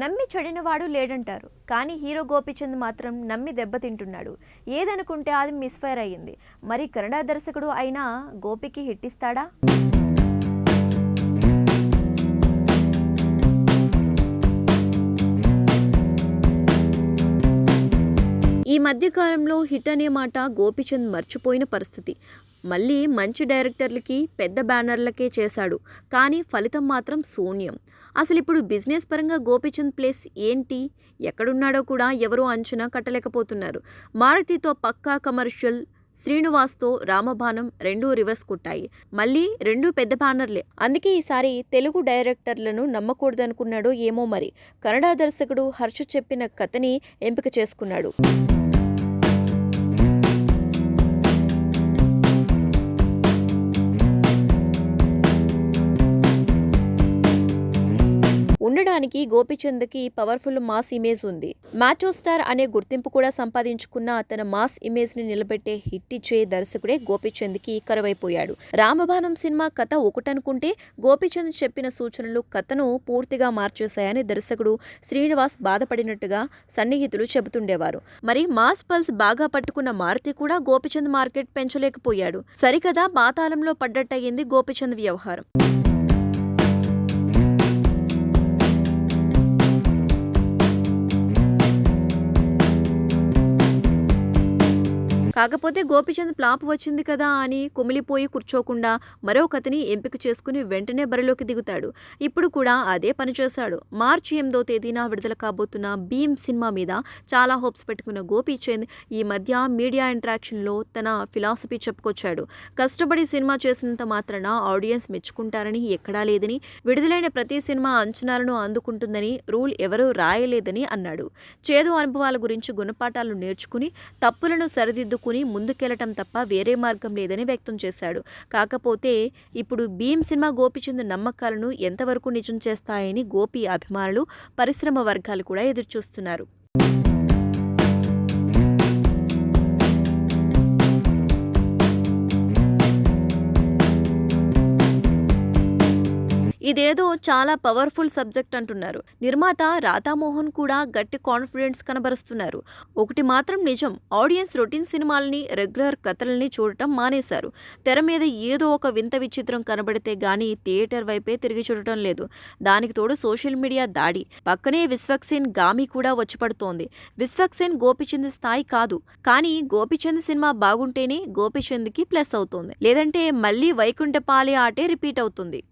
నమ్మి చెడినవాడు లేడంటారు. కానీ హీరో గోపిచంద్ మాత్రం నమ్మి దెబ్బతింటున్నాడు ఏదనుకుంటే అది మిస్ఫైర్ అయ్యింది. మరి కన్నడ దర్శకుడు అయినా గోపికి హిట్టిస్తాడా ఈ మధ్యకాలంలో హిట్ అనే మాట గోపిచంద్ మర్చిపోయిన పరిస్థితి. మళ్ళీ మంచి డైరెక్టర్లకి పెద్ద బ్యానర్లకే చేశాడు. కానీ ఫలితం మాత్రం శూన్యం. అసలు ఇప్పుడు బిజినెస్ పరంగా గోపిచంద్ ప్లేస్ ఏంటి? ఎక్కడున్నాడో కూడా ఎవరూ అంచనా కట్టలేకపోతున్నారు. మారుతితో పక్కా కమర్షియల్ శ్రీనివాస్తో రామబాణం రెండూ రివర్స్ కొట్టాయి. మళ్ళీ రెండు పెద్ద బ్యానర్లే. అందుకే ఈసారి తెలుగు డైరెక్టర్లను నమ్మకూడదనుకున్నాడో ఏమో మరి. కన్నడ దర్శకుడు హర్ష చెప్పిన కథని ఎంపిక చేసుకున్నాడు. ఉండడానికి గోపిచంద్కి పవర్ఫుల్ మాస్ ఇమేజ్ ఉంది. మ్యాచో స్టార్ అనే గుర్తింపు కూడా సంపాదించుకున్న తన మాస్ ఇమేజ్ని నిలబెట్టే హిట్ ఇచ్చే దర్శకుడే గోపిచంద్కి కరువైపోయాడు. రామబాణం సినిమా కథ ఒకటనుకుంటే గోపిచంద్ చెప్పిన సూచనలు కథను పూర్తిగా మార్చేశాయని దర్శకుడు శ్రీనివాస్ బాధపడినట్టుగా సన్నిహితులు చెబుతుండేవారు. మరి మాస్ పల్స్ బాగా పట్టుకున్న మారుతి కూడా గోపిచంద్ మార్కెట్ పెంచలేకపోయాడు. సరికదా పాతాళంలో పడ్డట్టయింది గోపిచంద్ వ్యవహారం. కాకపోతే గోపిచంద్ ప్లాప్ వచ్చింది కదా అని కుమిలిపోయి కూర్చోకుండా మరో కథని ఎంపిక చేసుకుని వెంటనే బరిలోకి దిగుతాడు. ఇప్పుడు కూడా అదే పనిచేశాడు మార్చి ఎనిమిదో తేదీన విడుదల కాబోతున్న భీమ్ సినిమా మీద చాలా హోప్స్ పెట్టుకున్న గోపీచంద్ ఈ మధ్య మీడియా ఇంటరాక్షన్లో తన ఫిలాసఫీ చెప్పుకొచ్చాడు. కష్టపడి సినిమా చేసినంత మాత్రాన ఆడియన్స్ మెచ్చుకుంటారని ఎక్కడా లేదని విడుదలైన ప్రతి సినిమా అంచనాలను అందుకుంటుందని రూల్ ఎవరూ రాయలేదని అన్నాడు. చేదు అనుభవాల గురించి గుణపాఠాలు నేర్చుకుని తప్పులను సరిదిద్దుకు సరిదిద్దుకుని ముందుకెళ్ళటం తప్ప వేరే మార్గం లేదని వ్యక్తం చేశాడు. కాకపోతే ఇప్పుడు భీమ్ సినిమా గోపిచంద్ నమ్మకాలను ఎంతవరకు నిజం చేస్తాయని గోపి అభిమానులు పరిశ్రమ వర్గాలు కూడా ఎదురుచూస్తున్నారు. ఇదేదో చాలా పవర్ఫుల్ సబ్జెక్ట్ అంటున్నారు. నిర్మాత రాధామోహన్ కూడా గట్టి కాన్ఫిడెన్స్ కనబరుస్తున్నారు. ఒకటి మాత్రం నిజం ఆడియన్స్ రొటీన్ సినిమాలని రెగ్యులర్ కథలని చూడటం మానేశారు. తెర మీద ఏదో ఒక వింత విచిత్రం కనబడితే గానీ థియేటర్ వైపే తిరిగి చూడటం లేదు. దానికి తోడు సోషల్ మీడియా దాడి. పక్కనే విశ్వక్సేన్ గామి కూడా వచ్చి పడుతోంది. విశ్వక్సేన్ గోపిచంద్ స్థాయి కాదు. కానీ గోపిచంద్ సినిమా బాగుంటేనే గోపిచంద్కి ప్లస్ అవుతోంది. లేదంటే మళ్ళీ వైకుంఠపాలి ఆటే రిపీట్ అవుతుంది.